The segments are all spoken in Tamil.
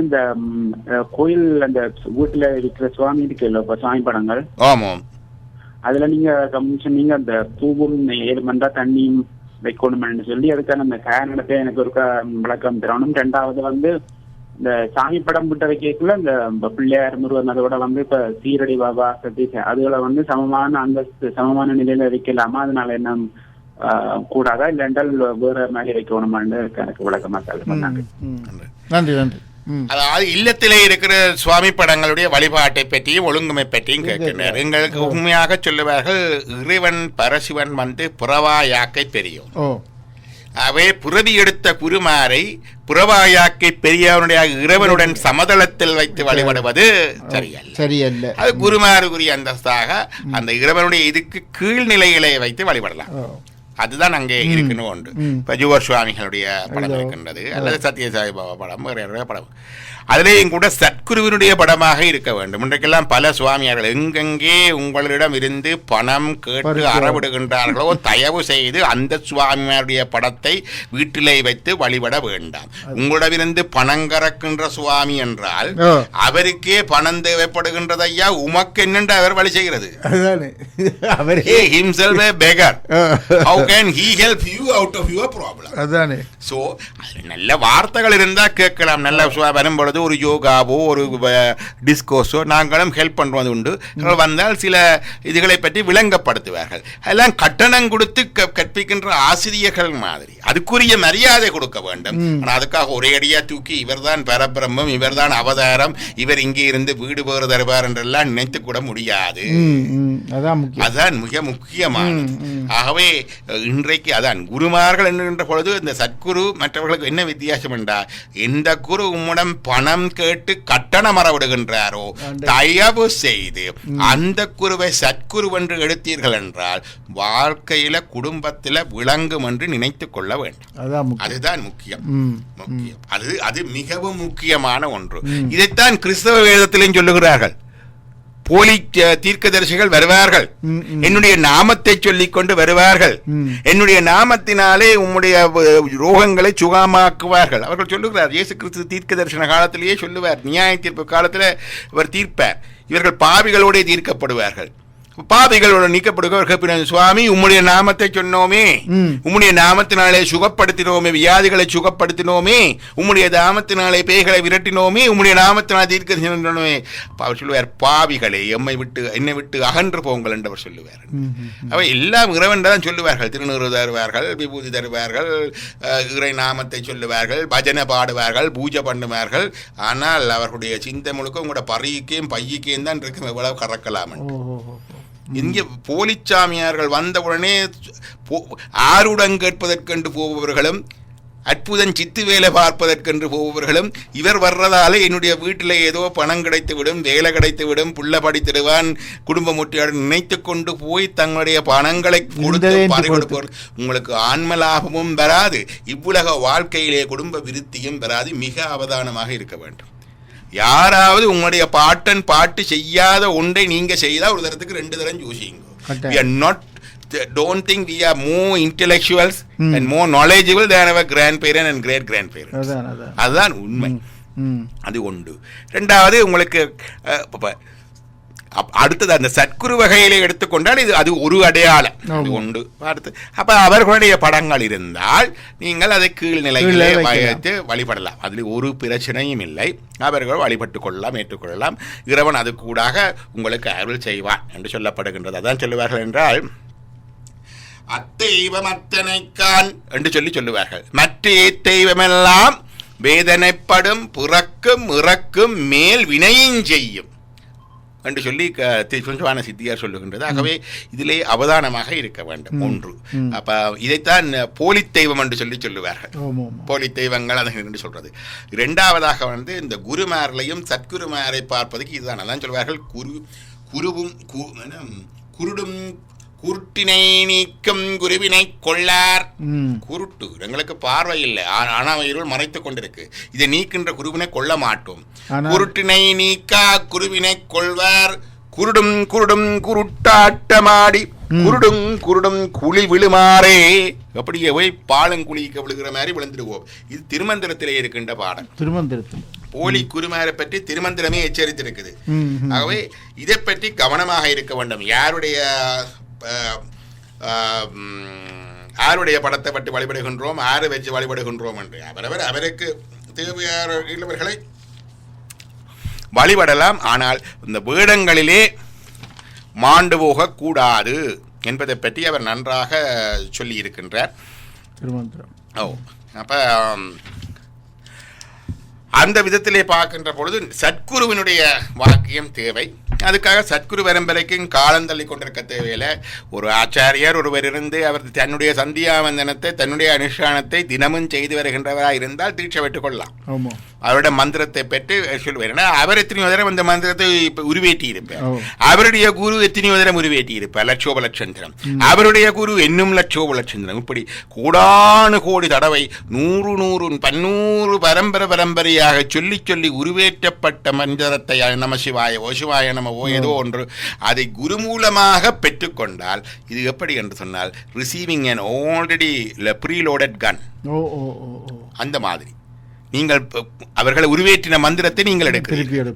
இந்த கோயில் அந்த வீட்டுல இருக்கிற சுவாமி இருக்குல்ல இப்ப சுவாமி படங்கள். ஆமாம் அதுல நீங்க கவனிச்சு நீங்க அந்த பூவும் ஏழு மண்டா தண்ணியும் வைக்கணும்னு சொல்லி அதுக்கான அந்த காரணத்தை எனக்கு ஒரு விளக்கம் தரணும் ரெண்டாவது வந்து இந்த சாமி படம் விட்ட வைக்கக்குள்ள இந்த பிள்ளையார் முருகன் அதோட வந்து இப்ப சீரடி பாபா சதீஷ் அதுகளை வந்து சமமான அந்தஸ்து சமமான நிலையில வைக்கலாமா? அதனால என்ன ஆஹ், கூடாதா? இல்லைன்றால் வேற மாதிரி வைக்கணுமான்னு எனக்கு விளக்கமா சொல்லுங்க. நன்றி நன்றி. அதாவது இல்லத்திலே இருக்கிற சுவாமி படங்களுடைய வழிபாட்டை பற்றியும் ஒழுங்குமை பற்றியும் கேட்கின்றனர் எங்களுக்கு உண்மையாக சொல்லுவார்கள் இறைவன் பரசிவன் வந்து புறவாயாக்கை பெரியோன். ஓ. அவை புறவி எடுத்த குருமாரை புறவாயாக்கை பெரியவனுடைய இறைவனுடன் சமதளத்தில் வைத்து வழிபடுவது சரியல்ல. சரியல்ல. அது குருமாருக்குரிய அந்தஸ்தாக அந்த இறைவனுடைய இதுக்கு கீழ்நிலையிலே வைத்து வழிபடலாம். அதுதான் அங்கே இருக்கணும் உண்டு. ம். இப்போ ஜுவர் சுவாமிகளுடைய படம். இருக்கின்றது. அல்லது சத்யசாய் பாபா படம் வேற படம். அதிலேயும் கூட சத்குருவினுடைய படமாக இருக்க வேண்டும். இன்றைக்கெல்லாம் பல சுவாமியார்கள் எங்கெங்கே உங்களிடம் இருந்து பணம் கேட்டு. அறவிடுகின்றார்களோ தயவு செய்து அந்த சுவாமியாருடைய படத்தை வீட்டிலே வைத்து வழிபட வேண்டாம். உங்களிடமிருந்து பணம் கறக்கின்ற சுவாமி என்றால் அவருக்கே பணம் தேவைப்படுகின்றது ஐயா. உமக்கு என்னென்று அவர் வழி செய்கிறது? அவரே. He himself can he help you out of your problem? அதுதானே ஸோ அதில் நல்ல வார்த்தைகள் இருந்தால் கேட்கலாம். நல்ல சுவ- வரும்பொழுது ஒரு யோகாவோ ஒரு டிஸ்கோஸோ நாங்களும் ஹெல்ப் பண்ணுவது உண்டு. வந்தால் சில இதுகளை பற்றி விளங்கப்படுத்துவார்கள். அதெல்லாம் கட்டணம் கொடுத்து கற்பிக்கின்ற ஆசிரியர்கள் மாதிரி. அதுக்குரிய மரியாதை கொடுக்க வேண்டும். ஆனால் அதுக்காக ஒரே அடியா தூக்கி இவர்தான் பரபிரம்மம் இவர்தான் அவதாரம் இவர் இங்கே இருந்து வீடு பேறு தருவார் என்றெல்லாம் நினைத்து கூட முடியாது. அதான் அதான் மிக முக்கியமானது. ம், ம். ஆகவே இன்றைக்கு அதான் குருமார்கள் என்கின்ற பொழுது இந்த சத்குரு மற்றவர்களுக்கு என்ன வித்தியாசம் என்றால் எந்த குரு உம்மிடம் பணம் கேட்டு கட்டணம் மறவிடுகின்றாரோ தயவு செய்து அந்த குருவை சத்குரு என்று எடுத்தீர்கள் என்றால் வாழ்க்கையில குடும்பத்தில விளங்கும் என்று நினைத்துக் கொள்ள வேண்டும். அதுதான் முக்கியம். முக்கியம். அது அது மிகவும் முக்கியமான ஒன்று. இதைத்தான் கிறிஸ்தவ வேதத்திலும் சொல்லுகிறார்கள். போலி தீர்க்கதரிசிகள் வருவார்கள். என்னுடைய நாமத்தை சொல்லிக் கொண்டு வருவார்கள். என்னுடைய நாமத்தினாலே உம்முடைய ரோகங்களை சுகமாக்குவார்கள். அவர்கள் சொல்லுகிறார் இயேசு கிறிஸ்து தீர்க்க தரிசன காலத்திலேயே சொல்லுவார் நியாய தீர்ப்பு காலத்தில் அவர் தீர்ப்பார். இவர்கள் பாவிகளோடே தீர்க்கப்படுவார்கள். பாவிகளோட நீக்கப்படுகிறவர்கள் சுவாமி உம்முடைய நாமத்தை சொன்னோமே. உம்முடைய நாமத்தினாலே சுகப்படுத்தினோமே வியாதிகளை சுகப்படுத்தினோமே. உம்முடைய நாமத்தினாலே பேய்களை விரட்டினோமே. உம்முடைய நாமத்தினால் தீர்க்க சொன்னோமே அவர் சொல்லுவார் பாவிகளே எம்மை விட்டு என்னை விட்டு அகன்று போங்கள் என்று அவர் சொல்லுவார். அவை எல்லாம் இறைவன் தான் சொல்லுவார்கள். திருநூறு தருவார்கள் விபூதி தருவார்கள் இறை நாமத்தை சொல்லுவார்கள் பஜனை பாடுவார்கள் பூஜை பண்ணுவார்கள். ஆனால் அவர்களுடைய சிந்தை முழுக்க உங்களோட பறிக்கையும் பையிக்கையும் தான் இருக்கும் எவ்வளவு கறக்கலாம் இங்கே போலிச்சாமியார்கள் வந்தவுடனே போ- ஆருடன் கேட்பதற்கென்று போபவர்களும் அற்புதம் சித்து வேலை பார்ப்பதற்கென்று போபவர்களும் இவர் வர்றதால என்னுடைய வீட்டில் ஏதோ பணம் கிடைத்து விடும் வேலை கிடைத்து விடும் புள்ள படித்திடுவான் குடும்ப முட்டியாடு நினைத்து கொண்டு போய் தங்களுடைய பணங்களை கொடுத்து இந்த பறி கொடுத்து. கொடுப்பவர் உங்களுக்கு ஆன்ம லாபமும் வராது இவ்வுலக வாழ்க்கையிலே குடும்ப விருத்தியும் வராது மிக அவதானமாக இருக்க வேண்டும் யாராவது உங்களுடைய பாட்டன் பாட்டு செய்யாத ஒன்றை நீங்க செய்தா ஒரு தரத்துக்கு ரெண்டு தரம் யோசிங்க கட்டாயம். we are not don't think we are more intellectuals ம். and more knowledgeable than our grandparents and great grandparents அதான் அதான் அதுதான் உண்மை அது உண்டு ரெண்டாவது உங்களுக்கு அடுத்தது அந்த சத்குரு வகையிலே எடுத்துக்கொண்டால் இது அது ஒரு அடையாளம். உண்டு. அடுத்து அப்ப அவர்களுடைய படங்கள் இருந்தால் நீங்கள் அதை கீழ்நிலையிலே. வைத்து வழிபடலாம். அதில் ஒரு பிரச்சனையும் இல்லை. அவர்கள் வழிபட்டுக் கொள்ளலாம் ஏற்றுக்கொள்ளலாம். இறைவன் அது கூடாக உங்களுக்கு அருள் செய்வான் என்று சொல்லப்படுகின்றது. அதான் சொல்லுவார்கள் என்றால் அத்தெய்வம் அத்தனைக்கான் என்று சொல்லி சொல்லுவார்கள். மற்ற தெய்வமெல்லாம் வேதனைப்படும் புறக்கும் இறக்கும் மேல் வினையும் செய்யும். என்று சொல்லி க- தி- சுஞ்சவான சித்தியார் சொல்லுகின்றது. ஆகவே இதிலே அவதானமாக இருக்க வேண்டும். ஒன்று. அப்ப இதைத்தான் போலி தெய்வம் என்று சொல்லி சொல்லுவார்கள். போலி தெய்வங்கள் அதை என்று சொல்றது. இரண்டாவதாக வந்து இந்த குருமார்களையும் சத்குருமாரை பார்ப்பதுக்கு இதுதான். அதான் சொல்வார்கள் குரு குருவும் குருடும் குருட்டினை நீக்கும் குருவினை கொள்ளார். குருட்டு எங்களுக்கு பார்வை இல்லை. ஆ- ஆனா இருள் மறைத்துக் கொண்டிருக்கு. இதை நீக்கின்ற குருவினை கொள்ள மாட்டோம். குருட்டினை நீக்கா குருவினை கொள்வார். குருடும் குருடும் குருட்டாட்டமாடி. குருடும் குருடும் குழி விழுமாறே. அப்படியே போய் பாலம் குழிக்க விழுகிற மாதிரி விழுந்துடுவோம். இது திருமந்திரத்திலே இருக்கின்ற பாடம் திருமந்திரத்தில். போலி குருமாரை பற்றி திருமந்திரமே எச்சரித்திருக்குது. ஆகவே இதை பற்றி கவனமாக இருக்க வேண்டும். யாருடைய யாருடைய படத்தை பற்றி வழிபடுகின்றோம் யாரை வச்சு வழிபடுகின்றோம் என்று. அவரவர் அவருக்கு தேவையானவர்களை வழிபடலாம். ஆனால் இந்த வேடங்களிலே மாண்டு போகக்கூடாது என்பதை பற்றி அவர் நன்றாக சொல்லி இருக்கின்றார் ஓ அப்ப அந்த விதத்திலே பார்க்கின்ற பொழுது சத்குருவினுடைய வாக்கியம் தேவை. அதுக்காக சத்குரு வரம்பரைக்கும் காலம் தள்ளி கொண்டிருக்க தேவையில்லை. ஒரு ஆச்சாரியார் ஒருவர் இருந்து அவர் தன்னுடைய சந்தியாவந்தனத்தை தன்னுடைய அனுஷ்டானத்தை தினமும் செய்து வருகின்றவராக இருந்தால் தீட்சை பெற்றுக் கொள்ளலாம். அவருடைய மந்திரத்தை பெற்று சொல்லுவார். ஏன்னா அவர் எத்தனையோ தடவை அந்த மந்திரத்தை இப்ப உருவேற்றி இருப்பார். அவருடைய குரு எத்தனையோ தடவை உருவேற்றி இருப்பார் லட்சோப லட்சந்திரம் அவருடைய குரு இன்னும் லட்சோப லட்சந்திரம் இப்படி கோடானு கோடி தடவை நூறு நூறு பன்னூறு பரம்பரை பரம்பரையாக சொல்லி சொல்லி உருவேற்றப்பட்ட மந்திரத்தை நம சிவாய ஓ சிவாய நம ஓ ஏதோ ஒன்று அதை குரு மூலமாக பெற்றுக்கொண்டால் இது எப்படி என்று சொன்னால் receiving an already preloaded gun அந்த மாதிரி. நீங்கள் அவர்களை உருவேற்றின மந்திரத்தை நீங்கள் எடுக்கிறீர்கள்.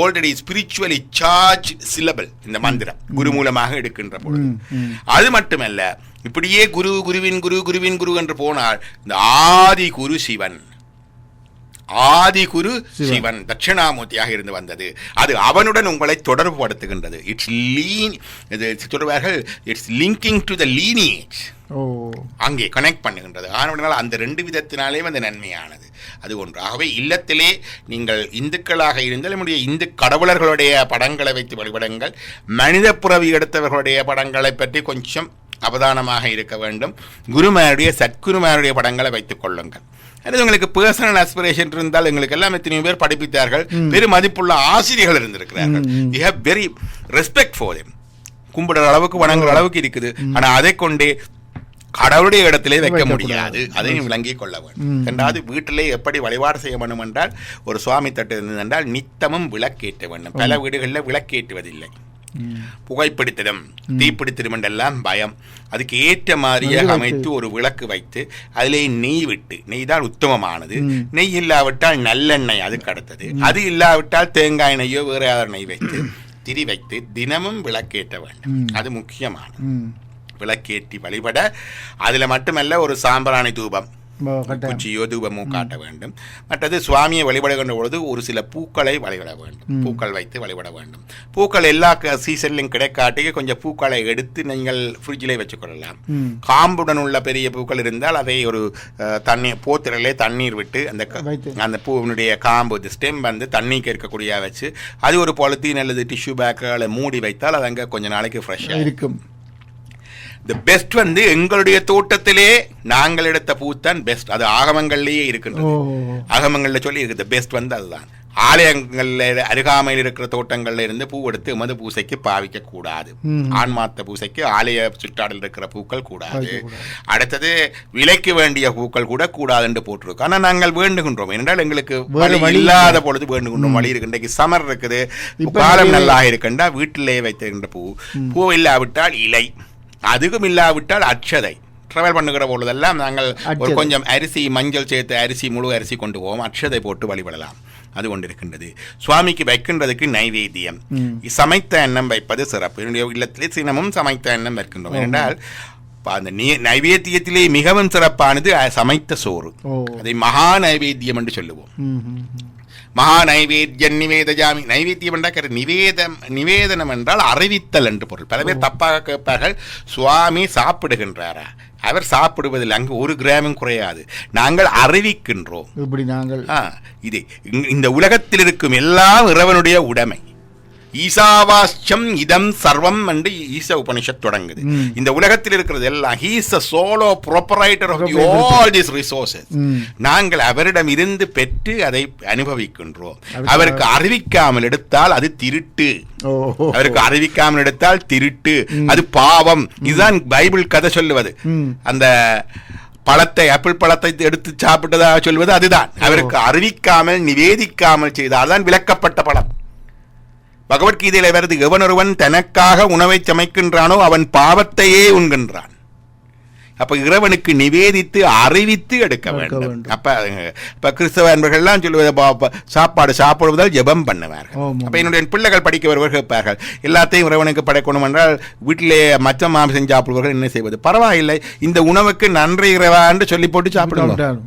ஆல்ரெடி ஸ்பிரிச்சுவலி சார்ஜ் சிலபல் இந்த மந்திரம் குரு மூலமாக எடுக்கின்ற பொழுது. அது மட்டுமல்ல இப்படியே குரு குருவின் குரு குருவின் குரு என்று போனால் இந்த ஆதி குரு சிவன் ஆதி குரு சிவன். தட்சிணாமூர்த்தியாக இருந்து வந்தது. அது அவனுடன் உங்களை தொடர்பு படுத்துகின்றது. இட்ஸ் லீன் இது சொல்வார்கள் it's linking to the lineage ஓ. அங்கே கனெக்ட் பண்ணுகின்றது. ஆனவனால் அந்த ரெண்டு விதத்தினாலே அந்த நன்மையானது. அது ஒன்று ஆகவே இல்லத்திலே நீங்கள் இந்துக்களாக இருந்தால் நம்முடைய இந்து கடவுளர்களுடைய படங்களை வைத்து வழிபடுங்கள். மனித புறவி எடுத்தவர்களுடைய படங்களை பற்றி கொஞ்சம் அவதானமாக இருக்க வேண்டும். குருமாருடைய சத்குருமாருடைய படங்களை வைத்துக் கொள்ளுங்கள். அது உங்களுக்கு பர்சனல் அஸ்பிரேஷன் இருந்தால் எங்களுக்கு எல்லாம் எத்தனையோ பேர் படிப்பித்தார்கள். பெரும் மதிப்புள்ள ஆசிரியர்கள் இருந்திருக்கிறார்கள். You have very respect for them. கும்பிடுற அளவுக்கு வணங்குற அளவுக்கு இருக்குது. ஆனா அதை கொண்டே கடவுளுடைய இடத்திலே வைக்க. முடியாது. அதையும் விளங்கிக் கொள்ள வேண்டும். ரெண்டாவது வீட்டிலே எப்படி வழிபாடு செய்ய வேண்டும் என்றால் ஒரு சுவாமி தட்டு இருந்தது என்றால் நித்தமும் விளக்கேற்ற வேண்டும். பல வீடுகளில் விளக்கேற்றுவதில்லை. புகைப்பிடித்திடும் தீப்பிடித்திடும் என்றெல்லாம் பயம். அதுக்கு ஏற்ற மாதிரியாக. அமைத்து ஒரு விளக்கு வைத்து அதிலே நெய் விட்டு நெய் தான் உத்தமமானது. நெய் இல்லாவிட்டால் நல்லெண்ணெய் அதுக்கு அடுத்தது அது இல்லாவிட்டால் தேங்காய் நெய்யோ வேற யார் நெய் வைத்து திரி வைத்து தினமும் விளக்கேற்ற வேண்டும். அது முக்கியமானது. விளக்கேற்றி வழிபட அதுல மட்டுமல்ல ஒரு சாம்பிராணி தூபம். குச்சியோ தூபமோ காட்ட வேண்டும். மற்றது சுவாமியை வழிபடுகின்ற பொழுது ஒரு சில பூக்களை வழிபட வேண்டும். பூக்கள் வைத்து வழிபட வேண்டும். பூக்கள் எல்லா சீசன்லையும் கிடைக்காட்டிக்கு கொஞ்சம் பூக்களை எடுத்து நீங்கள் ஃப்ரிட்ஜிலே வச்சுக்கொள்ளலாம் காம்புடன் உள்ள பெரிய பூக்கள் இருந்தால் அதை ஒரு தண்ணீர் போத்திரலே தண்ணீர் விட்டு அந்த. அந்த பூவினுடைய காம்பு ஸ்டெம் வந்து தண்ணிக்கு இருக்கக்கூடிய வச்சு அது ஒரு பாலித்தீன் அல்லது டிஷ்யூ பேக்குகளை மூடி வைத்தால் அது அங்கே கொஞ்ச நாளைக்கு ஃப்ரெஷ்ஷாக இருக்கும். த பெஸ்ட் வந்து எங்களுடைய தோட்டத்திலே நாங்கள் எடுத்த பூ தான் பெஸ்ட் அது ஆகமங்கள்லேயே இருக்கின்றது. ஆகமங்களில் சொல்லி இருக்குது பெஸ்ட் வந்து அதுதான். ஆலயங்களில் அருகாமையில் இருக்கிற தோட்டங்கள்ல இருந்து பூ எடுத்து எமது பூசைக்கு பாவிக்க கூடாது. ஆன்மாத்த பூசைக்கு ஆலய சுற்றாடல் இருக்கிற பூக்கள் கூடாது. அடுத்தது விலைக்கு வேண்டிய பூக்கள் கூட கூடாது என்று போட்டிருக்கோம். ஆனால் நாங்கள் வேண்டுகின்றோம். என்றால் எங்களுக்கு வழி இல்லாத பொழுது வேண்டுகின்றோம். வழி இருக்கு இன்றைக்கு சமர் இருக்குது. காலம் நல்லா இருக்குண்டா வீட்டிலே வைத்திருக்கின்ற பூ. பூ இல்லாவிட்டால் இலை. அதுக்கும் இல்லாவிட்டால் அட்சதை ட்ராவல் பண்ணுகிற பொழுதெல்லாம் நாங்கள் ஒரு. கொஞ்சம் அரிசி மஞ்சள் சேர்த்து அரிசி முழு அரிசி கொண்டு போவோம். அட்சதை போட்டு வழிபடலாம். அது கொண்டிருக்கின்றது. சுவாமிக்கு வைக்கின்றதுக்கு நைவேத்தியம். சமைத்த எண்ணம் வைப்பது சிறப்பு. என்னுடைய இல்லத்திலே சினமும் சமைத்த எண்ணம் வைக்கின்றோம். என்றால் அந்த நைவேத்தியத்திலே மிகவும் சிறப்பானது சமைத்த சோறு. அதை மகா நைவேத்தியம் என்று சொல்லுவோம். மகா நைவேத்தியம் நிவேதஜாமி நைவேத்தியம் என்றால் நிவேதம் நிவேதனம் என்றால் அறிவித்தல் என்று பொருள். பல பேர் தப்பாக கேட்பார்கள் சுவாமி சாப்பிடுகின்றாரா? அவர் சாப்பிடுவதில் அங்கு ஒரு கிராமும் குறையாது. நாங்கள் அறிவிக்கின்றோம். இப்படி நாங்கள் இது இந்த உலகத்தில் இருக்கும் எல்லாம் இறைவனுடைய உடைமை. ஈசாவாஸ்யம் இதம் சர்வம் என்று ஈச உபனிஷத் தொடங்குது. இந்த உலகத்தில் இருக்கிறது எல்லாம் he's a solo proprietor of all this resources. நாங்கள் அவரிடம் இருந்து பெற்று அதை அனுபவிக்கின்றோம். அவருக்கு அறிவிக்காமல் எடுத்தால் அது திருட்டு. அவருக்கு அறிவிக்காமல் எடுத்தால் திருட்டு. அது பாவம். இதுதான் பைபிள் கதை சொல்லுவது. அந்த பழத்தை ஆப்பிள் பழத்தை எடுத்து சாப்பிட்டதாக சொல்வது அதுதான். அவருக்கு அறிவிக்காமல் நிவேதிக்காமல் செய்தால் தான் விளக்கப்பட்ட பழம். பகவத்கீதையில வருது எவனொருவன் தனக்காக உணவை சமைக்கின்றானோ அவன் பாவத்தையே உண்கின்றான். அப்ப இறைவனுக்கு நிவேதித்து அறிவித்து எடுக்க வேண்டும். அப்ப இப்ப கிறிஸ்தவ அன்பர்கள்லாம் சொல்லுவது சாப்பாடு சாப்பிடுவதால் ஜெபம் பண்ணுவார்கள். அப்ப என்னுடைய பிள்ளைகள் படிக்க வருவர்கள் கேட்பார்கள். எல்லாத்தையும் இறைவனுக்கு படைக்கணும் என்றால் வீட்டிலே மச்ச மாமிசம் சாப்பிடுவர்கள் என்ன செய்வது? பரவாயில்லை. இந்த உணவுக்கு நன்றி இறைவா என்று சொல்லி போட்டு சாப்பிடுவோம்.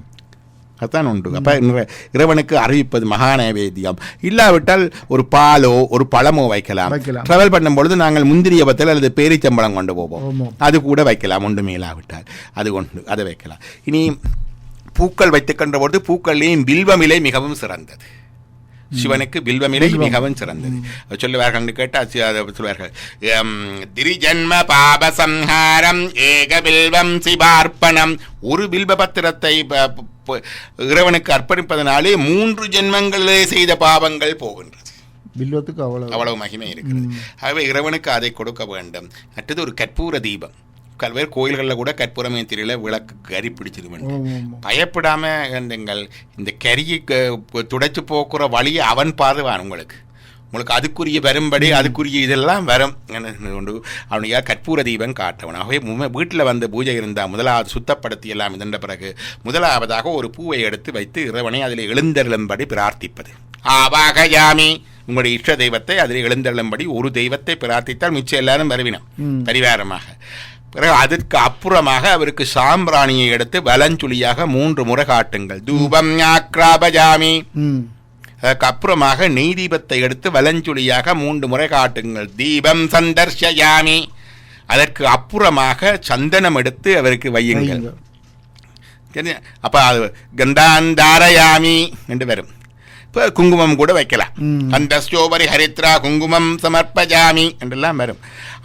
அதான் உண்டு. அப்ப இறை- இறைவனுக்கு அறிவிப்பது மகா நைவேத்தியம் இல்லாவிட்டால் ஒரு பாலோ ஒரு பழமோ வைக்கலாம். டிராவல் பண்ணும் பொழுது நாங்கள் முந்திரிய பத்தில் அல்லது பேரிச்சம்பழம் கொண்டு போவோம். அது கூட வைக்கலாம் ஒன்று மேலாவிட்டால் அது கொண்டு அதை வைக்கலாம். இனி பூக்கள் வைத்துக்கின்ற பொழுது பூக்கள்லேயும் வில்வமிலை மிகவும் சிறந்தது. சிவனுக்கு வில்வமிலை வில்வம். மிகவும் சிறந்தது. சொல்லுவார்கள் கேட்டால் சி- அதை சொல்வார்கள் எம், திரிஜன்ம பாபசம்ஹாரம் ஏக வில்வம் சிவார்ப்பணம். ஒரு வில்வ பத்திரத்தை இறைவனுக்கு அர்ப்பணிப்பதனாலே மூன்று ஜென்மங்களிலே செய்த பாவங்கள் போகின்றது. வில்வத்துக்கு அவ்வளவு. அவ்வளவு மகிமை இருக்கிறது. ஆகவே இறைவனுக்கு அதை கொடுக்க வேண்டும். மற்றது ஒரு கற்பூர தீபம். கல்வேறு கோயில்களில் கூட கற்பூரமே தெரியல விளக்கு கறி பிடிச்சிட வேண்டும். ஆமாம், ஆமாம். பயப்படாம இருந்துங்கள். இந்த கரியை துடைச்சு போக்குற வழியை அவன் பாதுவான் உங்களுக்கு. உங்களுக்கு அதுக்குரிய வரும்படி அதுக்குரிய இதெல்லாம் வரும். கொண்டு அவனுக்கு கற்பூர தீபம் காட்டவன். ஆகவே வீட்டில் வந்து பூஜை இருந்தால் முதலாவது சுத்தப்படுத்தி எல்லாம் இதன்ற பிறகு முதலாவதாக ஒரு பூவை எடுத்து வைத்து இறைவனை அதில் எழுந்தருளும்படி பிரார்த்திப்பது. ஆவாகயாமி. உங்களுடைய இஷ்ட தெய்வத்தை அதில் எழுந்தருளும்படி ஒரு தெய்வத்தை பிரார்த்தித்தால் மிச்சம் எல்லாரும் வருவினம். பரிவாரமாக. பிறகு அதற்கு அப்புறமாக அவருக்கு சாம்பிராணியை எடுத்து வலஞ்சுழியாக மூன்று முறை காட்டுங்கள். தூபம் ஞாக்ராபஜாமி ம். அதற்கு அப்புறமாக நெய் தீபத்தை எடுத்து வலஞ்சுழியாக மூன்று முறை காட்டுங்கள். தீபம் சந்தர்ஷயாமி. அதற்கு அப்புறமாக சந்தனம் எடுத்து அவருக்கு வையுங்கள்? அப்ப அது கந்தாந்தாரயாமி என்று வரும். இப்போ குங்குமம் கூட வைக்கலாம். அந்த ஸ்டோபரி ஹரித்ரா குங்குமம் சமர்ப்பஜாமி என்றெல்லாம் வரும்.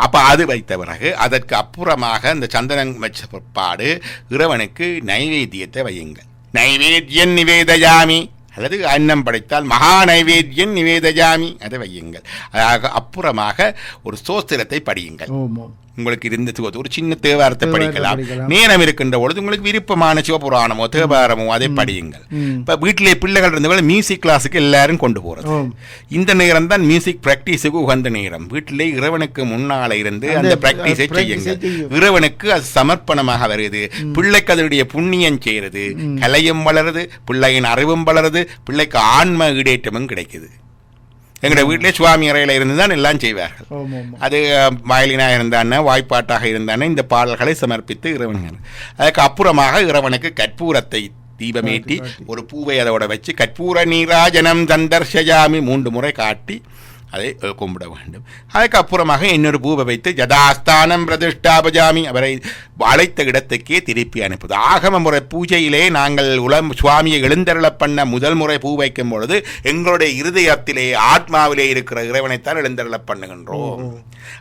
அப்ப அது வைத்த பிறகு அதற்கு அப்புறமாக அந்த சந்தனம் வச்ச பிற்பாடு இறைவனுக்கு நைவேத்தியத்தை வையுங்கள். நைவேத்தியன் நிவேதயாமி. அல்லது அன்னம் படைத்தால் மகா நைவேத்தியன் நிவேதஜாமி அதை வையுங்கள். அதாக அப்புறமாக ஒரு சோஸ்திரத்தை படியுங்கள். உங்களுக்கு இருந்த ஒரு சின்ன தேவாரத்தை படிக்கலாம். நேரம் இருக்கின்ற பொழுது உங்களுக்கு விருப்பமான சிவபுராணமோ தேவாரமோ அதை படியுங்கள். இப்ப வீட்டிலே பிள்ளைகள் இருந்தவங்க மியூசிக் கிளாஸுக்கு எல்லாரும் கொண்டு ஆம். இந்த நேரம் தான் மியூசிக் பிராக்டிஸுக்கு உகந்த நேரம். வீட்டிலே இறைவனுக்கு முன்னால இருந்து அந்த பிராக்டிஸை செய்யுங்கள். இறைவனுக்கு அது சமர்ப்பணமாக வருது. பிள்ளைக்கு அதனுடைய புண்ணியம் செய்யறது கலையும் வளருது. பிள்ளையின் அறிவும் வளருது. பிள்ளைக்கு ஆன்ம ஈடேற்றமும் கிடைக்குது. எங்களுடைய வீட்டிலே சுவாமி அறையில இருந்து தான் எல்லாம் செய்வார்கள். அது வயலினாக இருந்தானே வாய்ப்பாட்டாக இருந்தானே இந்த பாடல்களை சமர்ப்பித்து இறைவன் அதுக்கு அப்புறமாக இறைவனுக்கு கற்பூரத்தை தீபமேற்றி ஒரு பூவை அதோட வச்சு கற்பூர நீராஜனம் தந்தர்ஷயாமி மூன்று முறை காட்டி அதை கும்பிட வேண்டும். அதுக்கு அப்புறமாக இன்னொரு பூவை வைத்து ஜதாஸ்தானம் பிரதிஷ்டாபஜாமி அவரை அழைத்த இடத்துக்கே திருப்பி அனுப்புது. ஆகம முறை பூஜையிலே நாங்கள் உளம் சுவாமியை எழுந்தருளப் பண்ண முதல் முறை பூ வைக்கும் பொழுது எங்களுடைய இருதயத்திலே ஆத்மாவிலே இருக்கிற இறைவனைத்தான் எழுந்தருளப் பண்ணுகின்றோம்.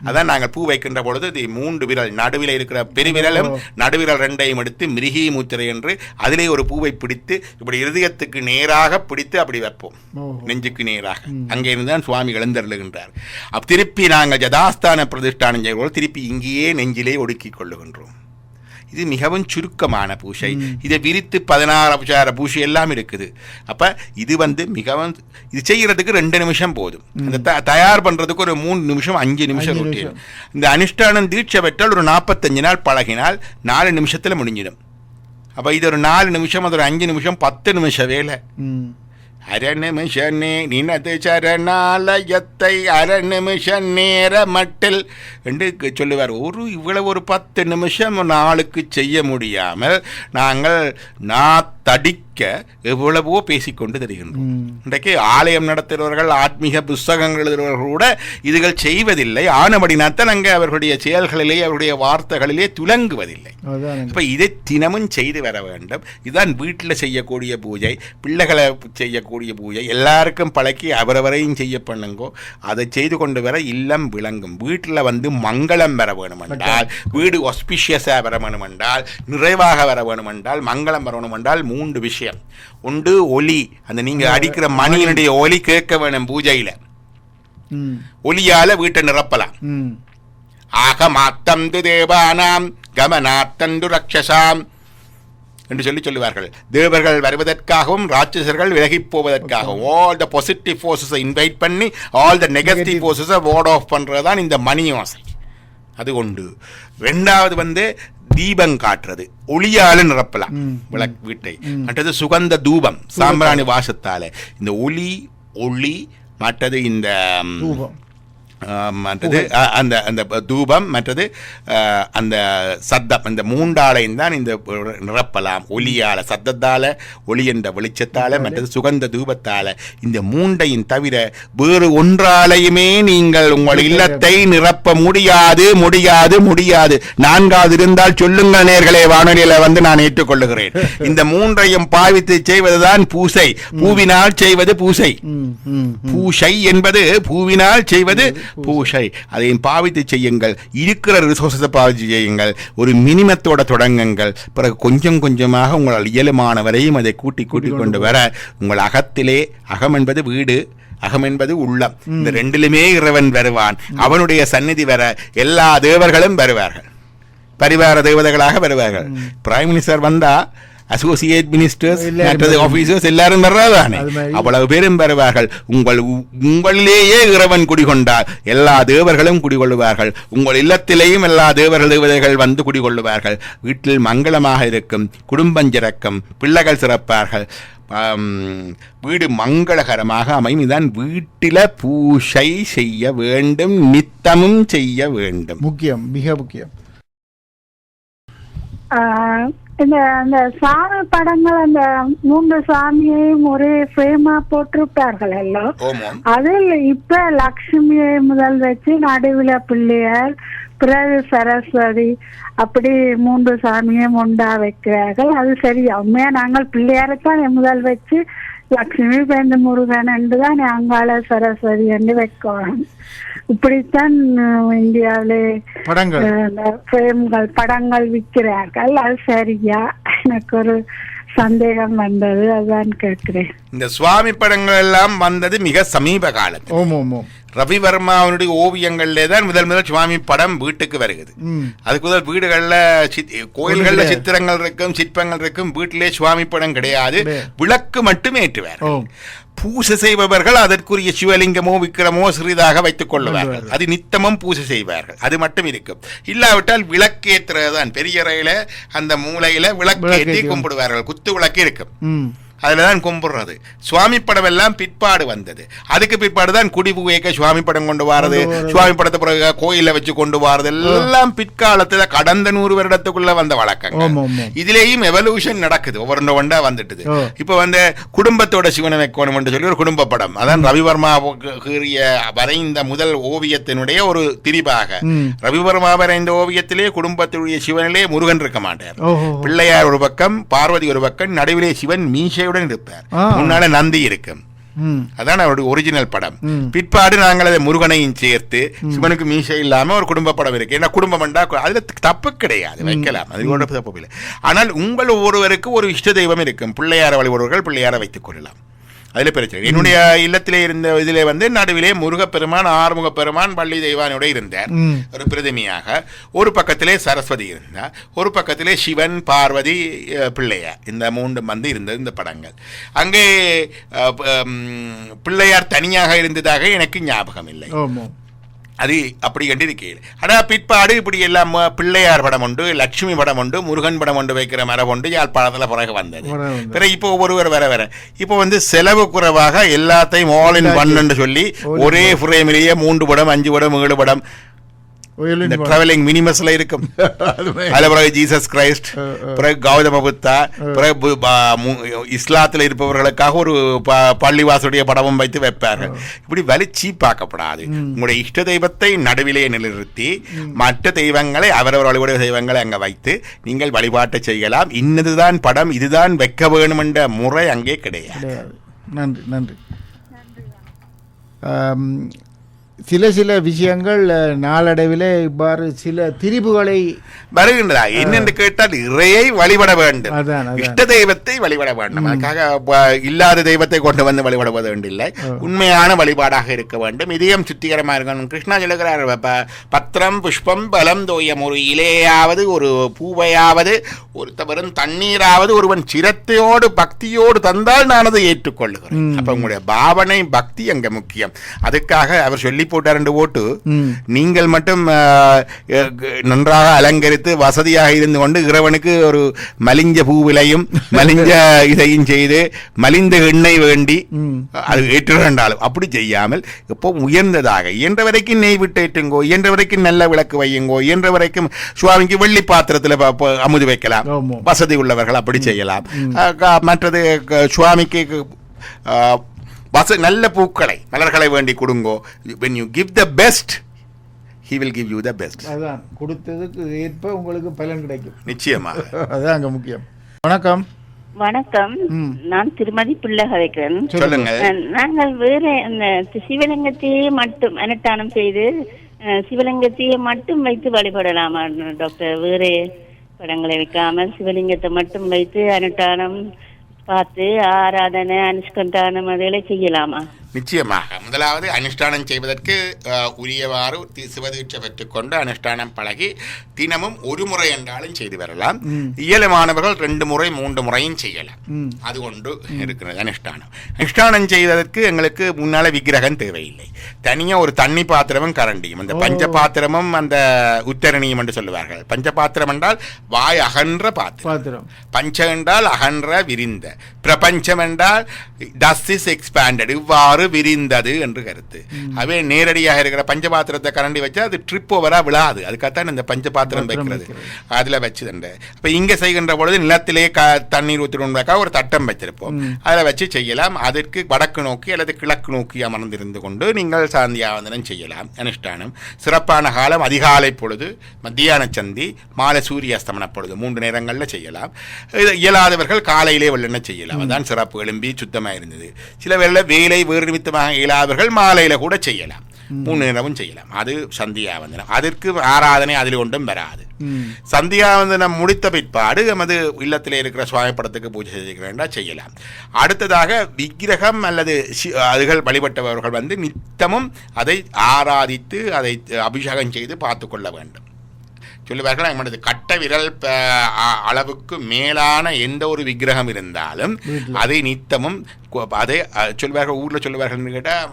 அதான் நாங்கள் பூ வைக்கின்ற பொழுது இது மூன்று விரல் நடுவில் இருக்கிற பெருவிரலும் நடுவிரல் ரெண்டையும் எடுத்து மிருகி முத்திரை என்று அதிலே ஒரு பூவை பிடித்து இப்படி இருதயத்துக்கு நேராக பிடித்து அப்படி வைப்போம். நெஞ்சுக்கு நேராக. அங்கே இருந்து தான் சுவாமி எழுந்தருளுகின்றார் அப்ப திருப்பி நாங்கள் ஜதாஸ்தான பிரதிஷ்டானம் செய்வோம் திருப்பி இங்கேயே நெஞ்சிலே ஒடுக்கிக் கொள்ளுகின்றோம் இது மிகவும் சுருக்கமான பூஜை இதை விரித்து பதினாறு அபச்சார பூஜை எல்லாம் இருக்குது. அப்ப இது வந்து மிகவும் இது செய்யறதுக்கு ரெண்டு நிமிஷம் போதும். இந்த த- தயார் பண்றதுக்கு ஒரு மூணு நிமிஷம் அஞ்சு நிமிஷம் ரொட்டீன். இந்த அனுஷ்டானம் தீட்சை பெற்றால் ஒரு நாற்பத்தஞ்சு நாள் பழகினால் நாலு நிமிஷத்துல முடிஞ்சிடும். அப்ப இது ஒரு நாலு நிமிஷம் அது ஒரு அஞ்சு நிமிஷம் பத்து நிமிஷம் வேலை. ம் அரநிமிஷனே நினது சரணாலயத்தை அரநிமிஷ நேர மட்டில் என்று சொல்லுவார் ஒரு இவ்வளவு ஒரு பத்து நிமிஷம் நாளுக்கு செய்ய முடியாமல் நாங்கள் நாத் தடிக்க எவ்வளவோ பேசிக்கொண்டு தெரிகின்றோம். ம். இன்றைக்கு ஆலயம் நடத்துகிறவர்கள் ஆத்மீக புஸ்தகங்கள் எழுதுகிறவர்கள் கூட இதுகள் செய்வதில்லை. ஆனபடினாத்தான் அங்கே அவர்களுடைய செயல்களிலே அவருடைய வார்த்தைகளிலே துலங்குவதில்லை. அப்ப இதை தினமும் செய்து வர வேண்டும். இதுதான் வீட்டில் செய்யக்கூடிய பூஜை பிள்ளைகளை செய்யக்கூடிய பூஜை எல்லாருக்கும் பழக்கி அவரவரையும் செய்ய பண்ணுங்கோ. அதை செய்து கொண்டு வர இல்லம் விளங்கும். வீட்டில் வந்து மங்களம் வர வேணுமென்றால் வீடு ஒஸ்பிஷியஸாக வர வேணுமென்றால் நிறைவாக வர வேணுமென்றால் மங்களம் வர வேணுமென்றால் மூன்று விஷயம். ஒன்று ஒலி. அந்த நீங்க அடிக்கிற மணியினுடைய ஒலி. கேட்க வேணும் பூஜையில. ஒலியால வீட்டை நிரப்பலாம். ம். ஆகமாத்தம் து தேவானாம் கமனாத்தந்து ரக்ஷசாம் என்று சொல்லி சொல்லுவார்கள். தேவர்கள் வருவதற்காகவும் ராட்சசர்கள் விலகிப் போவதற்காகவும். ஆல் த பாசிட்டிவ் ஃபோர்ஸஸை இன்வைட் பண்ணி ஆல் த நெகட்டிவ் ஃபோர்ஸஸை வார்ட் ஆஃப் பண்ணுறது தான் இந்த மணி யோசை அது உண்டு. ரெண்டாவது வந்து தீபம் காட்டுறது. ஒளியால நிரப்பலாம் விளக்கு வீட்டை. மற்றது சுகந்த தூபம் சாம்பிராணி வாசத்தால. இந்த ஒளி ஒளி மற்றது இந்த மற்றது அந்த அந்த தூபம் மற்றது அந்த சத்தம் இந்த மூண்டாலையும் தான் இந்த நிரப்பலாம். ஒளியால சத்தத்தால ஒளி என்ற வெளிச்சத்தால மற்றது சுகந்த தூபத்தால. இந்த மூண்டையும் தவிர வேறு ஒன்றாலையுமே நீங்கள் உங்கள் இல்லத்தை நிரப்ப முடியாது முடியாது முடியாது. நான்காவது இருந்தால் சொல்லுங்கள் நேர்களே வானொலியில வந்து நான் ஏற்றுக்கொள்ளுகிறேன். இந்த மூன்றையும் பாவித்து செய்வதுதான் பூசை. பூவினால் செய்வது பூசை. பூஷை என்பது பூவினால் செய்வது பூஷை அதையும் பாவித்து செய்யுங்கள். இருக்கிற ரிசோர்ஸை பாவித்து செய்யுங்கள். ஒரு மினிமத்தோட தொடங்குங்கள். பிறகு கொஞ்சம் கொஞ்சமாக உங்களால் இயலுமானவரையும் அதை கூட்டி கூட்டி கொண்டு வர உங்கள் அகத்திலே அகம் என்பது வீடு அகம் என்பது உள்ளம். இந்த ரெண்டிலுமே இறைவன் வருவான். அவனுடைய சந்நிதி வர எல்லா தேவர்களும் வருவார்கள். பரிவார தேவதைகளாக வருவார்கள். பிரைம் மினிஸ்டர் வந்தா அசோசியேட் மினிஸ்டர்ஸ் மற்றது. ஆபீசர்ஸ் எல்லாரும் வர்றதானே. அவ்வளவு பேரும் வருவார்கள். உங்கள் உ- உங்களிலேயே இறைவன் குடிகொண்டால் எல்லா தேவர்களும் குடிகொள்ளுவார்கள். உங்கள் இல்லத்திலேயும் எல்லா தேவர்கள் தேவதைகள் வந்து குடிகொள்ளுவார்கள். வீட்டில் மங்களமாக இருக்கும். குடும்பம் சிறக்கும். பிள்ளைகள் சிறப்பார்கள். வீடு மங்களகரமாக அமையும். இதான் வீட்டில பூஷை செய்ய வேண்டும். நித்தமும் செய்ய வேண்டும். முக்கியம் மிக முக்கியம். இந்த அந்த சாமி படங்கள் அந்த மூன்று சாமியையும் ஒரே ஃப்ரேமா போட்டிருப்பார்கள் எல்லாம் அதில் இப்ப லக்ஷ்மியை முதல் வச்சு நடுவில் பிள்ளையார் பிறகு சரஸ்வதி அப்படி மூன்று சாமியும் உண்டா வைக்கிறார்கள். அது சரி உண்மையா நாங்கள் பிள்ளையாரைத்தான் முதல் வச்சு லக்ஷ்மி பேருந்து முருகன் என்று தான் அங்காள சரஸ்வதி என்று வைக்கணும். இப்படித்தான் இந்தியாவிலே படங்கள். படங்கள் விற்கிறார்கள். அது சரியா? எனக்கு ஒரு சந்தேகம் வந்தது. அதான் கேட்கிறேன். இந்த சுவாமி படங்கள் எல்லாம் வந்தது மிக சமீப காலத்தில். ஓம் ஓம் ஓம். ரவிவர்மாவுடைய ஓவியங்கள்லே தான் முதல் முதல் சுவாமி படம் வீட்டுக்கு வருகிறது. அதுக்கு முதல் வீடுகள்ல கோயில்கள்ல. சித்திரங்கள் இருக்கும் சிற்பங்கள் இருக்கும் வீட்டிலே சுவாமி படம் கிடையாது. விளக்கு மட்டும் ஏற்றுவார் பூசை செய்பவர்கள் அதற்குரிய சிவலிங்கமோ விக்கிரமோ சிறிதாக வைத்துக் கொள்ளுவார்கள். அது நித்தமும் பூசை செய்வார்கள். அது மட்டும் இருக்கும். இல்லாவிட்டால் விளக்கேற்றுறதுதான். பெரிய அறையில அந்த மூலையில விளக்கேற்றி கும்பிடுவார்கள். குத்து விளக்கு இருக்கும். அதில் தான் கும்பிடுறது. சுவாமி படம் எல்லாம் பிற்பாடு வந்தது. அதுக்கு பிற்பாடு தான் குடிபு வைக்க சுவாமி படம் கொண்டு வாரது. சுவாமி படத்தை பிறகு கோயில வச்சு கொண்டு வாரது. எல்லாம் பிற்காலத்துல கடந்த நூறு வருடத்துக்குள்ள வந்த வழக்கங்கள். இதுலேயும் எவல்யூஷன் நடக்குது. ஒவ்வொரு ஒன்றா வந்துட்டுது. இப்போ வந்து குடும்பத்தோட சிவனை வைக்கணும் என்று சொல்லி ஒரு குடும்ப படம். அதான் ரவிவர்மா வரைந்த முதல் ஓவியத்தினுடைய ஒரு திரிபாக. ரவிவர்மா வரைந்த ஓவியத்திலே குடும்பத்துடைய சிவனிலே முருகன் இருக்க மாட்டார். பிள்ளையார் ஒரு பக்கம் பார்வதி ஒரு பக்கம் நடுவிலே சிவன் மீசையுடன் இருப்பார். முன்னால நந்தி இருக்கும். அதான் அவருடைய ஒரிஜினல் படம். பிற்பாடு நாங்கள் அதை முருகனையும் சேர்த்து சிவனுக்கு மீசை இல்லாம ஒரு குடும்ப படம் இருக்கு. ஏன்னா குடும்பம் அதுல தப்பு கிடையாது. வைக்கலாம். அது தப்பு இல்லை. ஆனால் உங்கள் ஒவ்வொருவருக்கு ஒரு இஷ்ட தெய்வம் இருக்கும். பிள்ளையார வழிபடுவர்கள் பிள்ளையார வைத்துக் கொள்ளலாம். அதில் பிரச்சனை. என்னுடைய இல்லத்திலே இருந்த இதிலே வந்து நடுவிலே முருகப்பெருமான் ஆறுமுகப் பெருமான் பள்ளி தெய்வானோட இருந்தார். ஒரு பிரதிமையாக. ஒரு பக்கத்திலே சரஸ்வதி இருந்தார். ஒரு பக்கத்திலே சிவன் பார்வதி பிள்ளையார். இந்த மூன்றும் வந்து இருந்தது இந்த படங்கள். அங்கே பிள்ளையார் தனியாக இருந்ததாக எனக்கு ஞாபகம் இல்லை அது அப்படி கண்டு இருக்கேன் ஆனால் பிற்பாடு இப்படி எல்லாம் பிள்ளையார் படம் உண்டு லட்சுமி படம் உண்டு முருகன் படம் உண்டு வைக்கிற மரம் உண்டு யாழ்ப்பாணத்தில் பிறகு வந்தது. பிறகு இப்போ ஒருவர் வர வர. இப்போ வந்து செலவு குறைவாக எல்லாத்தையும் ஆல் இன் ஒன் சொல்லி ஒரே ஃப்ரேமிலேயே மூன்று படம் அஞ்சு படம் ஏழு படம் இந்த. டிராவலிங் மினிமஸ்ல இருக்கும். அதுல பிறகு ஜீசஸ் கிரைஸ்ட் அஹ், அஹ். பிறகு கௌதம புத்தா பிறகு பு- பா- மு- இஸ்லாத்துல இருப்பவர்களுக்காக ஒரு ப- பள்ளிவாசுடைய படமும் வைத்து வைப்பார்கள். இப்படி வலி சீப்பாக்கப்படாது உங்களுடைய இஷ்ட தெய்வத்தை நடுவிலே நிலைநிறுத்தி மற்ற தெய்வங்களை அவரவர் வழிபடைய தெய்வங்களை அங்க வைத்து நீங்கள் வழிபாட்டை செய்யலாம். இன்னதுதான் படம் இதுதான் வைக்க வேணும் என்ற முறை அங்கே கிடையாது. நன்றி நன்றி. சில சில விஷயங்கள் நாளடைவிலே இவ்வாறு சில திரிபுகளை வருகின்றதா? என்னென்று கேட்டால் இறையை வழிபட வேண்டும். இஷ்ட தெய்வத்தை வழிபட வேண்டும். அதுக்காக இல்லாத தெய்வத்தை கொண்டு வந்து வழிபடுவது வேண்டில்லை. உண்மையான வழிபாடாக இருக்க வேண்டும். இதயம் சுத்திகரமாக இருக்கணும். கிருஷ்ணா சொல்லுகிறார் பத்திரம் புஷ்பம் பலம் தோயம் ஒரு இலையாவது ஒரு பூவையாவது ஒரு வெறும் தண்ணீராவது ஒருவன் சிரத்தையோடு பக்தியோடு தந்தால் நான் அதை ஏற்றுக்கொள்ளுகிறேன். அப்ப உங்களுடைய பாவனை பக்தி அங்க முக்கியம். அதுக்காக அவர் சொல்லி போட்டார் ரெண்டு ஓட்டு. நீங்கள் மட்டும் நன்றாக அலங்கரித்து வசதியாக இருந்து கொண்டு இறைவனுக்கு ஒரு மலிஞ்ச பூவிலையும் மலிஞ்ச இதையும் செய்து மலிந்த எண்ணெய் வேண்டி. அது ஏற்ற வேண்டாலும் அப்படி செய்யாமல் இப்போ உயர்ந்ததாக இயன்ற வரைக்கும் நெய் விட்டு ஏற்றுங்கோ இயன்ற வரைக்கும் நல்ல விளக்கு வையுங்கோ இயன்ற வரைக்கும் சுவாமிக்கு வெள்ளி பாத்திரத்தில் அமுது வைக்கலாம். வசதி உள்ளவர்கள் அப்படி செய்யலாம் மற்றது சுவாமிக்கு வச நல்ல பூக்களை மலர்களை வேண்டி கொடுங்கோ. When you give the best he will give you the best. அதான் கொடுத்ததுக்கு ஏற்ப உங்களுக்கு பலன் கிடைக்கும். நிச்சயமாக. அதான் அங்க முக்கியம். வணக்கம். வணக்கம். நான் திருமதி பிள்ளை கதைக்கிறேன் நாங்கள் வேற அந்த சிவலிங்கத்தையே மட்டும் அனுஷ்டானம் செய்து அஹ், சிவலிங்கத்தையே மட்டும் வைத்து வழிபடலாமா. டாக்டர் வேற படங்களை வைக்காமல் சிவலிங்கத்தை மட்டும் வைத்து அனுஷ்டானம் பார்த்து ஆராதனை அனுஷ்கண்டானம் அதெல்லாம் செய்யலாமா? நிச்சயமாக. முதலாவது அனுஷ்டானம் செய்வதற்கு உரியவாறு சிவதீட்சை பெற்றுக்கொண்டு அனுஷ்டானம் பழகி தினமும் ஒரு முறை என்றாலும் செய்து வரலாம். இயலுமானவர்கள் ரெண்டு முறை மூன்று முறையும் செய்யலாம். அது ஒன்று இருக்கிறது அனுஷ்டானம். அனுஷ்டானம் செய்வதற்கு எங்களுக்கு முன்னால விக்கிரகம் தேவையில்லை. தனியா ஒரு தண்ணி பாத்திரமும் கரண்டியும். அந்த பஞ்ச பாத்திரமும் அந்த உத்தரணியும் என்று சொல்லுவார்கள். பஞ்ச பாத்திரம் என்றால் வாய் அகன்ற பாத்திரம். பாத்திரம். பஞ்ச என்றால் அகன்ற விரிந்த. பிரபஞ்சம் என்றால் டஸ் இஸ் எக்ஸ்பேண்டட் இவ்வாறு விரிந்தது என்று கருத்து. அவே நேரடியாக இருக்கிற பஞ்சபாத்திரத்தை கரண்டி வச்சா அது ட்ரிப் ஓவரா விழாது. அதுக்காகத்தான் இந்த பஞ்சபாத்திரம் பாத்திரம் வைக்கிறது. அதுல வச்சுதண்டு. அப்ப இங்க செய்கின்ற பொழுது நிலத்திலே க தண்ணீர் ஊற்றிடுவதற்காக ஒரு தட்டம் வச்சிருப்போம். அதில் வச்சு செய்யலாம். அதற்கு வடக்கு நோக்கி அல்லது கிழக்கு நோக்கி அமர்ந்திருந்து கொண்டு நீங்கள் சாந்தியாவந்தனம் செய்யலாம். அனுஷ்டானம். சிறப்பான காலம் அதிகாலை பொழுது மத்தியான சந்தி மாலை சூரிய அஸ்தமன பொழுது மூன்று நேரங்களில் செய்யலாம். இயலாதவர்கள் காலையிலே வெள்ளன செய்யலாம். அதான் சிறப்பு. எழும்பி சுத்தமாக இருந்தது சில வேளை வேலை வேறு நிமித்தமாக இயலாதவர்கள் மாலையில கூட செய்யலாம். மூணு நேரமும் செய்யலாம். அது சந்தியாவந்தனம். அதற்கு ஆராதனை அதில் ஒன்றும் வராது. சந்தியாவந்தனம் முடித்த பிற்பாடு எமது இல்லத்திலே இருக்கிற சுவாமி படத்துக்கு பூஜை செய்கிறேன்டா செய்யலாம். அடுத்ததாக விக்கிரகம் அல்லது அதுகள் வழிபட்டவர்கள் வந்து நித்தமும் அதை ஆராதித்து அதை அபிஷேகம் செய்து பார்த்து கொள்ள வேண்டும். சொல்லுவார்கள். நம்மளது கட்ட விரல் அளவுக்கு மேலான எந்த ஒரு விக்கிரகம் இருந்தாலும் அதை நித்தமும் அதை சொல்லுவார்கள் ஊர்ல சொல்லுவார்கள் கேட்டால்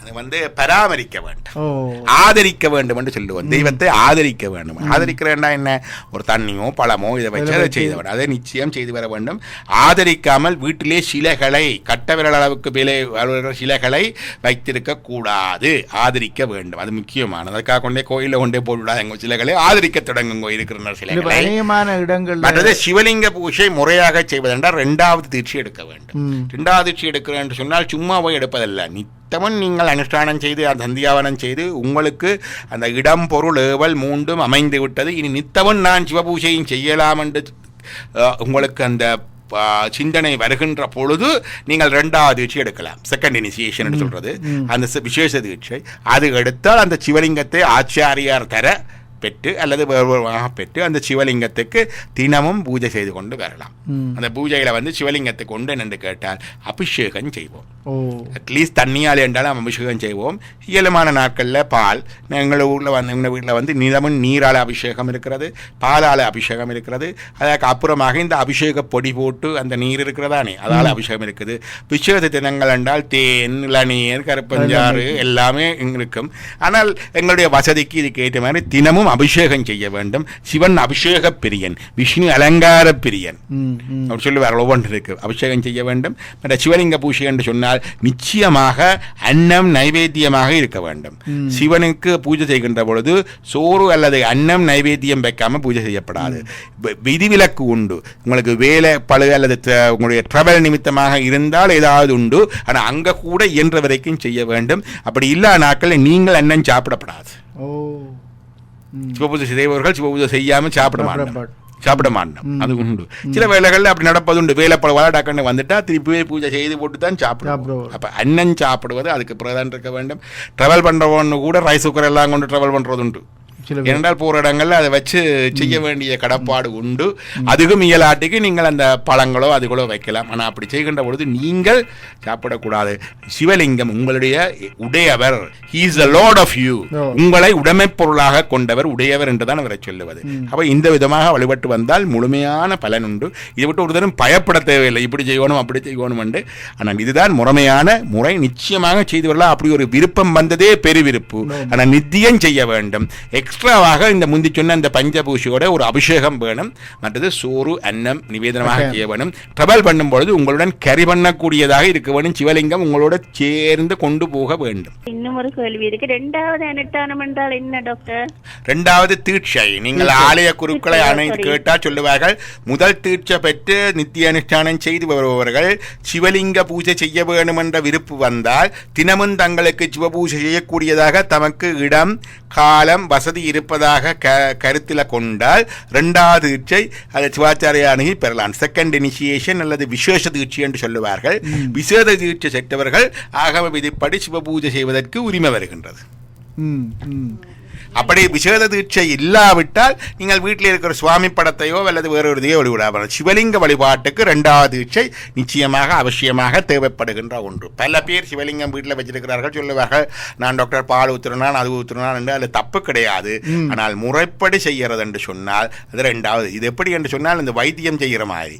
அதை வந்து பராமரிக்க வேண்டும். ஆதரிக்க வேண்டும் என்று சொல்லுவோம். தெய்வத்தை ஆதரிக்க வேண்டும். ஆதரிக்கிறேன்டா என்ன? ஒரு தண்ணியோ பழமோ இதை வச்சு அதை செய்த வேண்டும் அதை நிச்சயம் செய்து வர வேண்டும். ஆதரிக்காமல் வீட்டிலே சிலைகளை கட்ட விரல் அளவுக்கு வருகிற சிலைகளை வைத்திருக்க கூடாது. ஆதரிக்க வேண்டும். அது முக்கியமானது. அதுக்காக கொண்டே கோயிலில் கொண்டே போட்டுவிடாது எங்கள் சிலைகளை ஆதரிக்க தொடங்குங்க. இருக்கிற சிலைகளை. இடங்கள்ல மற்றது சிவலிங்க பூஜை முறையாக செய்வதென்றால் ரெண்டாவது தீட்சி எடுக்க வேண்டும். ரெண்டாவது தீட்சி எடுக்கிறேன் என்று சொன்னால் சும்மா போய் எடுப்பதல்ல. நித்தமும் நீங்கள் அனுஷ்டானம் செய்து அந்த சந்தியாவனம் செய்து உங்களுக்கு அந்த இடம் பொருள் ஏவல் மூன்றும் அமைந்து விட்டது. இனி நித்தமும் நான் சிவபூஜையும் செய்யலாம் என்று உங்களுக்கு அந்த சிந்தனை வருகின்ற பொழுது நீங்கள் ரெண்டாவது தீட்சை எடுக்கலாம். செகண்ட் இனிசியேஷன் சொல்றது. அந்த விசேஷ தீட்சை. அது எடுத்தால் அந்த சிவலிங்கத்தை ஆச்சாரியார் தர பெற்று அல்லது பெற்று அந்த சிவலிங்கத்துக்கு தினமும் பூஜை செய்து கொண்டு வரலாம். அந்த பூஜையில வந்து சிவலிங்கத்துக்கு கொண்டு என்று கேட்டால் அபிஷேகம் செய்வோம். அட்லீஸ்ட் தண்ணியால் என்றாலும் அபிஷேகம் செய்வோம். இயலுமான நாட்களில் பால் எங்கள் ஊரில் வந்து எங்கள் வீட்டில் வந்து நிலமும் நீரால் அபிஷேகம் இருக்கிறது பாலால் அபிஷேகம் இருக்கிறது. அதற்கு அப்புறமாக இந்த அபிஷேக பொடி போட்டு அந்த நீர் இருக்கிறதானே அதால் அபிஷேகம் இருக்குது. விசேஷ தினங்கள் என்றால் தேன் இளநீர் கருப்பஞ்சாறு எல்லாமே இருக்கும். ஆனால் எங்களுடைய வசதிக்கு இதுக்கு ஏற்ற மாதிரி தினமும் அபிஷேகம் செய்ய வேண்டும். சிவன் அபிஷேக பிரியன் விஷ்ணு அலங்கார பிரியன் அவர் சொல்லுவார் ஒவ்வொன்று இருக்கு அபிஷேகம் செய்ய வேண்டும். மற்ற சிவலிங்க பூஜை என்று சொன்னால் நிச்சயமாக அன்னம் நைவேத்தியமாக இருக்க வேண்டும். சிவனுக்கு பூஜை செய்கின்ற பொழுது சோறு அல்லது அன்னம் நைவேத்தியம் வைக்காம பூஜை செய்யப்படாது. விதிவிலக்கு உண்டு. உங்களுக்கு வேலை பழு அல்லது உங்களுடைய ட்ரவல் நிமித்தமாக இருந்தால் ஏதாவது உண்டு. ஆனால் அங்கே கூட இயன்ற வரைக்கும் செய்ய வேண்டும். அப்படி இல்லா நாட்களில் நீங்கள் அன்னம் சாப்பிடப்படாது. ஓ. சிவபூஜை செய்தவர்கள் சிவபூஜை செய்யாமல் சாப்பிட மாட்டாங்க சாப்பிட மாட்டோம். அது உண்டு. சில வேலைகள்ல அப்படி நடப்பது உண்டு வேலை வளடாக்கன்னு வந்துட்டா திருப்பி பூஜை செய்து போட்டு தான் சாப்பிடுவோம். அப்ப அண்ணன் சாப்பிடுவது அதுக்கு பிரதான் இருக்க வேண்டும். டிராவல் பண்றவன்னு கூட ரைஸ் குக்கர் எல்லாம் கொண்டு டிராவல் பண்றது உண்டு ஏனென்றால் போற இடங்கள்ல அதை வச்சு செய்ய வேண்டிய கடப்பாடு உண்டு. அதுக்கும் இயலாட்டிக்கு நீங்கள் அந்த பழங்களோ அதுகளோ வைக்கலாம். ஆனா அப்படி செய்கின்ற பொழுது நீங்கள் சாப்பிடக்கூடாது. சிவலிங்கம் உங்களுடைய உடையவர். Is the lord of you. உங்களை உடைமைப் பொருளாக கொண்டவர் உடையவர் என்றுதான் அவரை சொல்லுவது. அப்ப இந்த விதமாக வழிபட்டு வந்தால் முழுமையான பலன் உண்டு. இதை விட்டு ஒரு தரம் பயப்பட தேவையில்லை. இப்படி செய்யணும் அப்படி செய்யணும் என்று. ஆனால் இதுதான் முறைமையான முறை. நிச்சயமாக செய்து வரலாம் அப்படி ஒரு விருப்பம் வந்ததே பெருவிருப்பு. ஆனால் நித்தியம் செய்ய வேண்டும். எக்ஸ்ட்ராவாக இந்த முந்தி சொன்ன இந்த பஞ்சபூஷியோட ஒரு அபிஷேகம் வேணும். மற்றது சோறு அன்னம் நிவேதனமாக செய்ய வேணும். ட்ரவல் பண்ணும்பொழுது உங்களுடன் கரி பண்ணக்கூடியதாக இருக்க வேண்டும் சிவலிங்கம் உங்களோட சேர்ந்து கொண்டு போக வேண்டும். இன்னும் ஒரு கேள்வி இருக்கு. ரெண்டாவது அனுஷ்டானம் என்றால் என்ன டாக்டர் இரண்டாவது தீட்சை. நீங்கள் ஆலய குருக்களை அனைத்து கேட்டால் சொல்லுவார்கள் முதல் தீட்சை பெற்று நித்திய அனுஷ்டானம் செய்து வருபவர்கள் சிவலிங்க பூஜை செய்ய வேண்டும் என்ற விருப்பு வந்தால் தினமும் தங்களுக்கு சிவபூஜை செய்யக்கூடியதாக தமக்கு இடம் காலம் வசதி இருப்பதாக க கருத்தில் கொண்டால் இரண்டாவது தீட்சை அது சிவாச்சாரிய அணுகி பெறலாம். செகண்ட் இனிஷியேஷன் அல்லது விசேஷ தீட்சை என்று சொல்லுவார்கள். விசேஷ தீட்சை செற்றவர்கள் ஆகம விதிப்படி சிவபூஜை செய்வதற்கு உரிமை வருகின்றது. அப்படி விசேத தீட்சை இல்லாவிட்டால் நீங்கள் வீட்டில் இருக்கிற சுவாமி படத்தையோ அல்லது வேறு ஒரு இதையோ வழிபடாமல் சிவலிங்க வழிபாட்டுக்கு ரெண்டாவது தீட்சை நிச்சயமாக அவசியமாக தேவைப்படுகின்ற ஒன்று. பல பேர் சிவலிங்கம் வீட்டில் வச்சிருக்கிறார்கள் சொல்லுவார்கள் நான் டாக்டர் பால் ஊத்துறனான் அது ஊத்துறனான் என்று. அது தப்பு கிடையாது. ஆனால் முறைப்படி செய்கிறது என்று சொன்னால் அது ரெண்டாவது. இது எப்படி என்று சொன்னால் இந்த வைத்தியம் செய்கிற மாதிரி.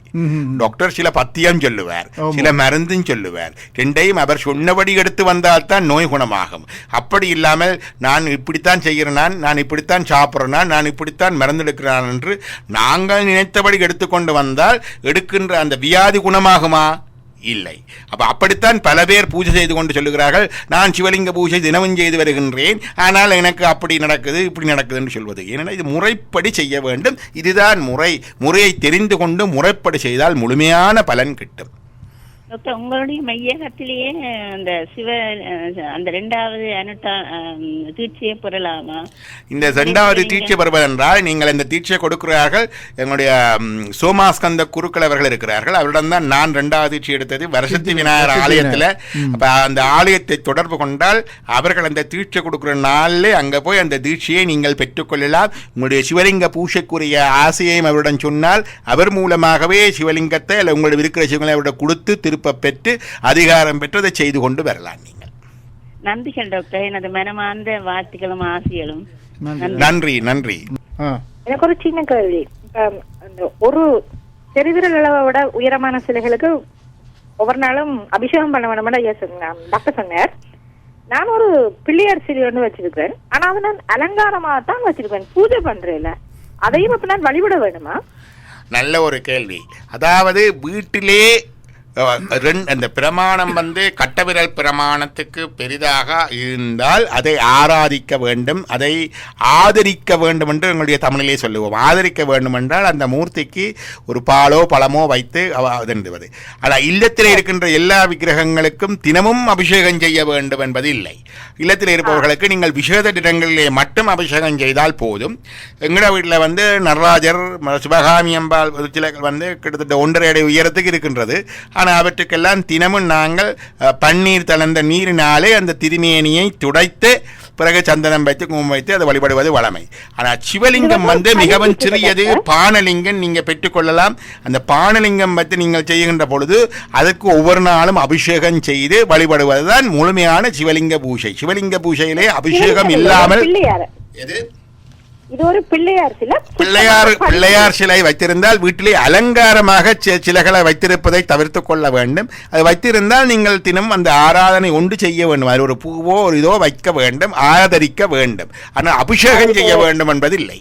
டாக்டர் சில பத்தியம் சொல்லுவார். சில மருந்தும் சொல்லுவார். ரெண்டையும் அவர் சொன்னபடி எடுத்து வந்தால் தான் நோய் குணமாகும். அப்படி இல்லாமல் நான் இப்படித்தான் செய்கிறேன் நான் இப்படித்தான் சாப்பிட்றேன்னா நான் இப்படித்தான் மறந்தெடுக்கிறான் என்று நாங்கள் நினைத்தபடி எடுத்துக்கொண்டு வந்தால் எடுக்கின்ற அந்த வியாதி குணமாகுமா? இல்லை. அப்போ அப்படித்தான் பல பேர் பூஜை செய்து கொண்டு சொல்லுகிறார்கள் நான் சிவலிங்க பூஜை தினமும் செய்து வருகின்றேன் ஆனால் எனக்கு அப்படி நடக்குது இப்படி நடக்குது என்று சொல்வது. ஏனென்றால் இது முறைப்படி செய்ய வேண்டும். இதுதான் முறை. முறையை தெரிந்து கொண்டு முறைப்படி செய்தால் முழுமையான பலன் கிட்டும். டாக்டர் உங்களுடைய மையகத்திலேயே அந்த சிவ அந்த ரெண்டாவது அனுட்டா தீட்சையை பெறலாமா? இந்த ரெண்டாவது தீட்சை வருவதென்றால் நீங்கள் இந்த தீட்சை கொடுக்கிறார்கள். எங்களுடைய சோமாஸ்கந்த குருக்கள் அவர்கள் இருக்கிறார்கள். அவரிடம் தான் நான் ரெண்டாவது தீட்சை எடுத்தது. வருஷத்தி விநாயகர் ஆலயத்தில். அப்ப அந்த ஆலயத்தை தொடர்பு கொண்டால் அவர்கள் அந்த தீட்சை கொடுக்கிற நாளில் அங்கே போய் அந்த தீட்சையை நீங்கள் பெற்றுக்கொள்ளலாம் உங்களுடைய சிவலிங்க பூஜைக்குரிய ஆசையையும் அவரிடம் சொன்னால் அவர் மூலமாகவே சிவலிங்கத்தை அல்ல உங்களுடைய இருக்கிற சிவங்களை அவரிடம் கொடுத்து திருப்ப பெற்று அதிகாரம் பெற்று அதை செய்து கொண்டு வரலாம் நீங்கள். நன்றிகள் டாக்டர். எனது மனமார்ந்த வாழ்த்துக்களும் ஆசைகளும். நன்றி. நன்றி. எனக்கு ஒரு சின்ன கேள்வி. ஒரு பெருவிரல் அளவை விட உயரமான சிலைகளுக்கு ஒவ்வொரு நாளும் அபிஷேகம் பண்ண வேணும்னு ஐயா சொன்னார் டாக்டர் சொன்னார். நான் ஒரு பிள்ளையார் சிலை ஒன்று வச்சிருக்கேன் ஆனா அதை நான் அலங்காரமாக தான் வச்சிருக்கேன் பூஜை பண்றேன்ல. அதையும் இப்ப நான் வழிபட வேணுமா? நல்ல ஒரு கேள்வி. அதாவது வீட்டிலே அந்த பிரமாணம் வந்து கட்டவிரல் பிரமாணத்துக்கு பெரிதாக இருந்தால் அதை ஆராதிக்க வேண்டும் அதை ஆதரிக்க வேண்டும் என்று எங்களுடைய தமிழிலே சொல்லுவோம். ஆதரிக்க வேண்டும் என்றால் அந்த மூர்த்திக்கு ஒரு பாலோ பழமோ வைத்து அவ- ஆனால் இல்லத்தில் இருக்கின்ற எல்லா விக்கிரகங்களுக்கும் தினமும் அபிஷேகம் செய்ய வேண்டும் என்பது இல்லை. இல்லத்தில் இருப்பவர்களுக்கு நீங்கள் விசேத இடங்களிலே மட்டும் அபிஷேகம் செய்தால் போதும். எங்களோட வீட்டில் வந்து நடராஜர் சிவகாமி அம்பாள் சிலைகள் வந்து கிட்டத்தட்ட ஒன்றரை அடி உயரத்துக்கு இருக்கின்றது. ஆனால் அவற்றுக்கெல்லாம் தினமும் நாங்கள் பன்னீர் தளர்ந்த நீரினாலே அந்த திருமேனியை துடைத்து பிறகு சந்தனம் வைத்து குங்குமம் வைத்து அதை வழிபடுவது வளமை ஆனால் சிவலிங்கம் வந்து மிகவும் சிறியது. பானலிங்கம் நீங்கள் பெற்றுக்கொள்ளலாம் அந்த பானலிங்கம் வைத்து நீங்கள் செய்கின்ற பொழுது அதற்கு ஒவ்வொரு நாளும் அபிஷேகம் செய்து வழிபடுவதுதான் முழுமையான சிவலிங்க பூஜை. சிவலிங்க பூஜையிலே அபிஷேகம் இல்லாமல் பிள்ளையார். எது? இது ஒரு பிள்ளையார் சிலை. பிள்ளையார் பிள்ளையார் சிலை வைத்திருந்தால் வீட்டிலே அலங்காரமாக சிலைகளை வைத்திருப்பதை தவிர்த்து கொள்ள வேண்டும். அது வைத்திருந்தால் நீங்கள் தினம் அந்த ஆராதனை ஒன்று செய்ய வேண்டும். அது ஒரு பூவோ ஒரு இதோ வைக்க வேண்டும் ஆதரிக்க வேண்டும். ஆனால் அபிஷேகம் செய்ய வேண்டும் என்பது இல்லை